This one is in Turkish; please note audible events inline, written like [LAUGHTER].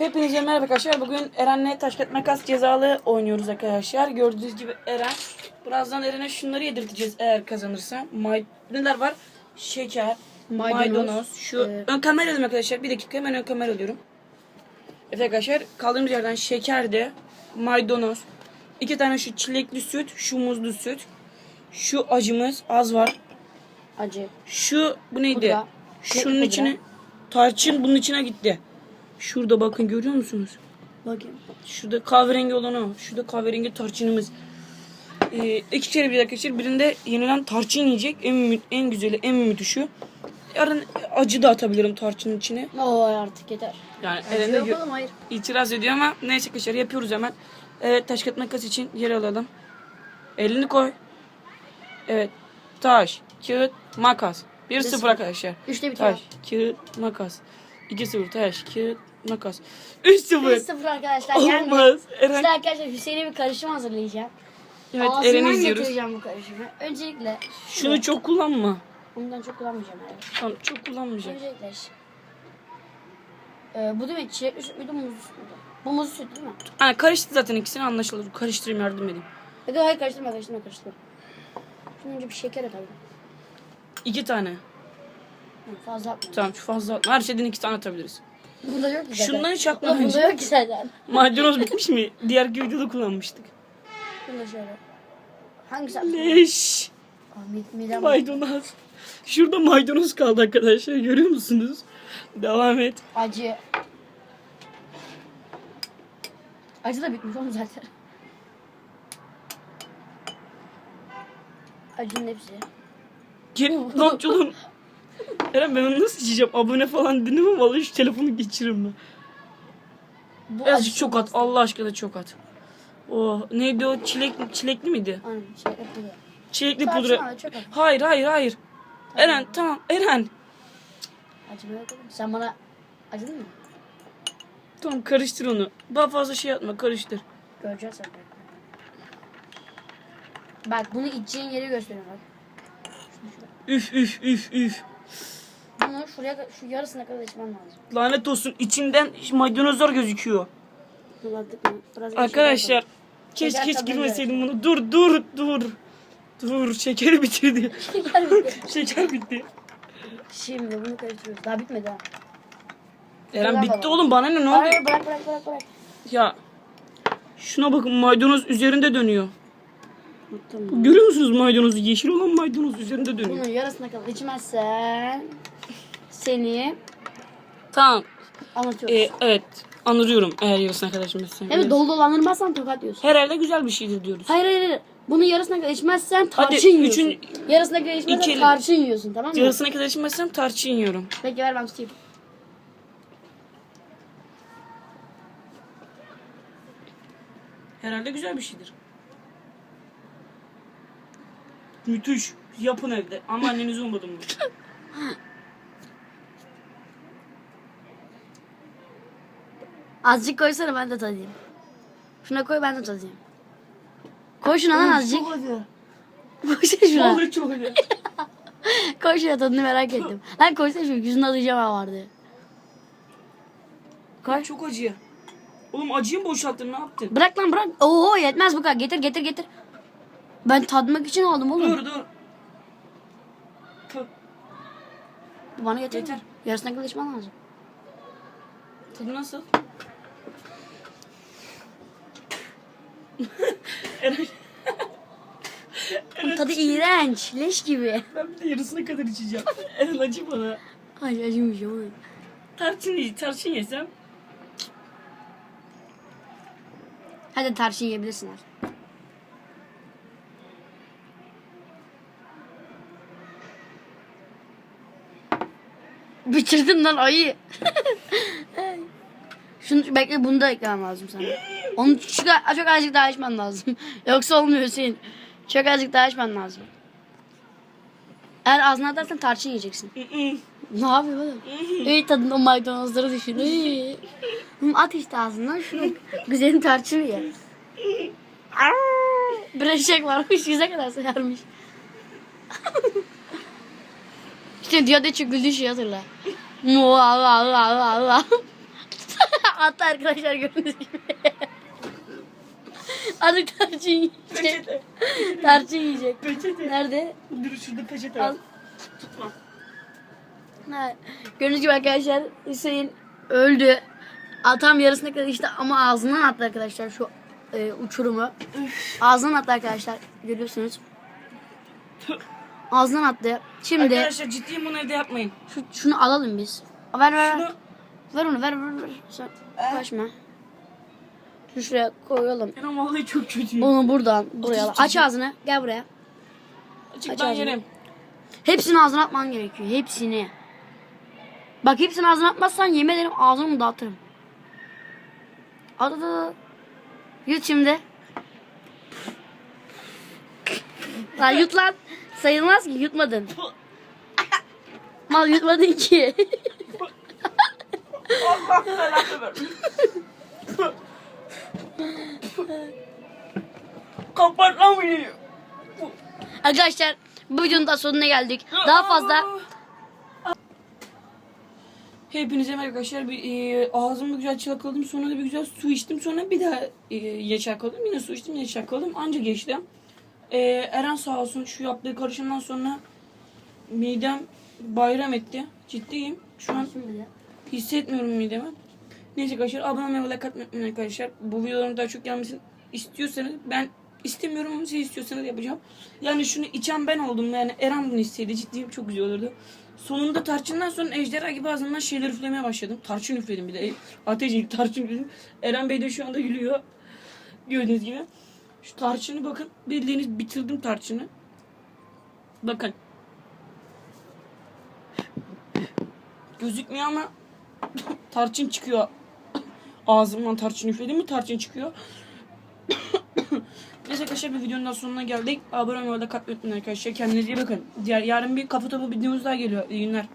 Hepinize merhaba arkadaşlar. Bugün Eren'le taş kağıt makas cezalı oynuyoruz arkadaşlar. Gördüğünüz gibi Eren. Birazdan Eren'e şunları yedirteceğiz eğer kazanırsa. May neler var? Şeker, maydanoz. Maydanoz, Şu e- ön kamera alayım arkadaşlar. Bir dakika hemen ön kamera alıyorum. Evet arkadaşlar kaldığımız yerden şeker de, maydanoz, iki tane şu çilekli süt, şu muzlu süt, şu acımız az var. Acı. Şu bu neydi? Pudra. Şunun Pudra. içine tarçın bunun içine gitti. Şurada bakın görüyor musunuz? Bakayım. Şurada kahverengi olan o. Şurada kahverengi tarçınımız. Ee, iki kere bir arkadaşlar. Birinde yenilen tarçın yiyecek. En, en güzeli, en müthişi. Yarın acı da atabilirim tarçının içine. Oo artık yeter. Yani Acı elinde gö- yapalım hayır. itiraz ediyor ama neyse arkadaşlar yapıyoruz hemen. Evet taş kağıt makas için yer alalım. Elini koy. Evet. Taş, kağıt, makas. 1-0 sıfır. arkadaşlar. Üçte bitiyor. Taş, kağıt, makas. 2-0 taş, kağıt, makas. 3-0. 1-0 arkadaşlar. Gelmeyin. Olmaz. Eren. Şimdi arkadaşlar Hüseyin'e bir karışım hazırlayacağım. Evet Ağzından Eren'i izliyoruz. getireceğim bu karışımı. Öncelikle Şunu çok kullanma. bundan çok kullanmayacağım yani. Tamam çok kullanmayacağım. Öncelikle ş- ee, bu değil mi? Çilekli süt müydü muzlu süt müydü? Bu muzlu süt değil mi? Hani karıştı zaten ikisini anlaşılır. Karıştırayım yardım edeyim. Yok hayır karıştırma karıştırma karıştırma. Şimdi önce bir şeker atalım. İki tane. Hı, Fazla atma. Tamam şu fazla atma. Her şeyden iki tane atabiliriz. Bunda yok ki zaten. Şundan hiç atma Bunda yok ki zaten. Maydanoz bitmiş mi? Diğer videoda kullanmıştık. Bunda şöyle. Hangisi? Leş. Midem Maydanoz. Şurada maydanoz kaldı arkadaşlar. Görüyor musunuz? Devam et. Acı. Acı da bitmiş oğlum zaten. Acının hepsi. Gel lan oğlum. Eren ben onu nasıl içeceğim? Abone falan dinlemem. Vallahi şu telefonu geçiririm ben. Bu acısı çok at. Allah aşkına çok at. Oh, neydi o? Çilek, çilekli miydi? Aynen şey yapıyor. Çilekli Tarçın pudra. çok at. Hayır hayır hayır. Eren tamam Eren. Acı böyle koydum. Sen bana acıdın mı? Tamam karıştır onu. Daha fazla şey atma karıştır. Göreceğiz sen. Bak bunu içeceğin yeri gösteriyorum bak. Şunu şuraya. Üf üf üf üf. Bunu şuraya şu yarısına kadar içmen lazım. Lanet olsun içinden maydanozlar gözüküyor. Kullandık mı? Biraz Arkadaşlar keşke Şeker hiç girmeseydim bunu. Dur dur dur. Dur şekeri bitirdi. [LAUGHS] Şeker bitti. [LAUGHS] Şeker bitti. Şimdi bunu karıştırıyoruz. Daha bitmedi ha. Eren Bırak bitti oğlum bana ne ne oldu? Hayır bırak bırak bırak bırak. Ya şuna bakın maydanoz üzerinde dönüyor. Tamam. Görüyor musunuz maydanozu? Yeşil olan maydanoz üzerinde dönüyor. Bunun yarısına kadar içmezsen seni Tamam. anlatıyorum. Ee, evet anlıyorum eğer yarısına kadar içmezsen. evet dolu dolandırmazsan tokat yiyorsun. Herhalde güzel bir şeydir diyoruz. Hayır hayır hayır. Bunun yarısına kadar içmezsen tarçın Hadi, yiyorsun. üçün- Yarısına kadar içmezsen İki- tarçın yiyorsun tamam mı? Yarısına kadar içmezsem tarçın yiyorum. Peki ver ben tutayım. Herhalde güzel bir şeydir. Müthiş. Yapın evde. Ama anneniz olmadı mı? [LAUGHS] Azıcık koysana ben de tadayım. Şuna koy ben de tadayım. Koy şuna lan azıcık. [LAUGHS] Koysana şuna. Vallahi çok iyi. [LAUGHS] Koy şuna tadını merak ettim. Lan koysana şuna yüzünde alacağım ha vardı. Koy. Çok acı. Oğlum acıyı mı boşalttın ne yaptın? Bırak lan bırak. Oo yetmez bu kadar. Getir getir getir. Ben tadmak için aldım oğlum. Dur dur. Tut. Bana getir. Getir. Yarısına kadar içmen lazım. Tadı nasıl? Eren, Tadı iğrenç. Leş gibi. ben bir de yarısına kadar içeceğim. Eren acı bana. Ay acımış ama. Tarçın, tarçın yesem. Hadi tarçın yiyebilirsin artık. Bitirdin lan ayı. Şunu bekle bunu da eklemem lazım sana. Onu çok, çok azıcık daha içmen lazım. [LAUGHS] Yoksa olmuyor senin. Çok azıcık daha içmen lazım. Eğer ağzına atarsan tarçın yiyeceksin. Ne yapıyor oğlum? İyi tadında maydanozları düşün. Hı, At işte ağzına şunu. Güzelin tarçını ye. Bir eşek varmış yüze kadar sayarmış. işte diyor da güldüğü şey hatırla. Mua, mua, mua, mua, mua. Attı arkadaşlar gördüğünüz gibi. [LAUGHS] Artık tarçın yiyecek. Peçete. Tarçın yiyecek. Peçete. Nerede? Dur şurada peçete Al. var. Tutma. Ha, Gördüğünüz gibi arkadaşlar Hüseyin öldü. Atam yarısına kadar işte ama ağzından attı arkadaşlar şu e, uçurumu. Ağzından attı arkadaşlar. Görüyorsunuz. Ağzından attı. Şimdi Arkadaşlar ciddiyim bunu evde yapmayın. şu, şunu alalım biz. Ver ver. Şunu ver. Onu ver ver ver. Sen kaçma. Şunu şuraya koyalım. Eren vallahi çok kötüyüm. Onu buradan buraya al. Aç ağzını. Gel buraya. Açık aç ben ağzını. yerim. Hepsini ağzına atman gerekiyor. Hepsini. Bak hepsini ağzına atmazsan yemin ederim ağzını mı dağıtırım. At at at. Yut şimdi. Lan yut lan. Sayılmaz ki yutmadın. [LAUGHS] Mal yutmadın ki. [LAUGHS] Allah belanı versin. Kapat lan videoyu. Arkadaşlar bu videonun da sonuna geldik. Daha fazla Hepinize merhaba arkadaşlar. Bir, e, ağzımı güzel çalkaladım. Sonra da bir güzel su içtim. Sonra bir daha e, yine çalkaladım. Yine su içtim. Yine çalkaladım. Anca geçti. E, Eren sağ olsun şu yaptığı karışımdan sonra midem bayram etti. Ciddiyim. Şu an hissetmiyorum midemi. Neyse arkadaşlar abone olmayı ve like atmayı arkadaşlar. Bu videoların daha çok gelmesini istiyorsanız ben istemiyorum ama siz istiyorsanız yapacağım. Yani şunu içen ben oldum yani Eren bunu istedi ciddiyim çok güzel olurdu. Sonunda tarçından sonra ejderha gibi ağzımdan şeyler üflemeye başladım. Tarçın üfledim bir de. Ateş tarçın üfledim. Eren Bey de şu anda gülüyor. Gördüğünüz gibi. Şu tarçını bakın. Bildiğiniz bitirdim tarçını. Bakın. Gözükmüyor ama tarçın çıkıyor. Ağzımdan tarçın üfledim mi tarçın çıkıyor. [COUGHS] Neyse arkadaşlar bir videonun sonuna geldik. Abone olmayı da unutmayın arkadaşlar. Kendinize iyi bakın. Diğer, yarın bir kafa topu videomuz daha geliyor. İyi günler.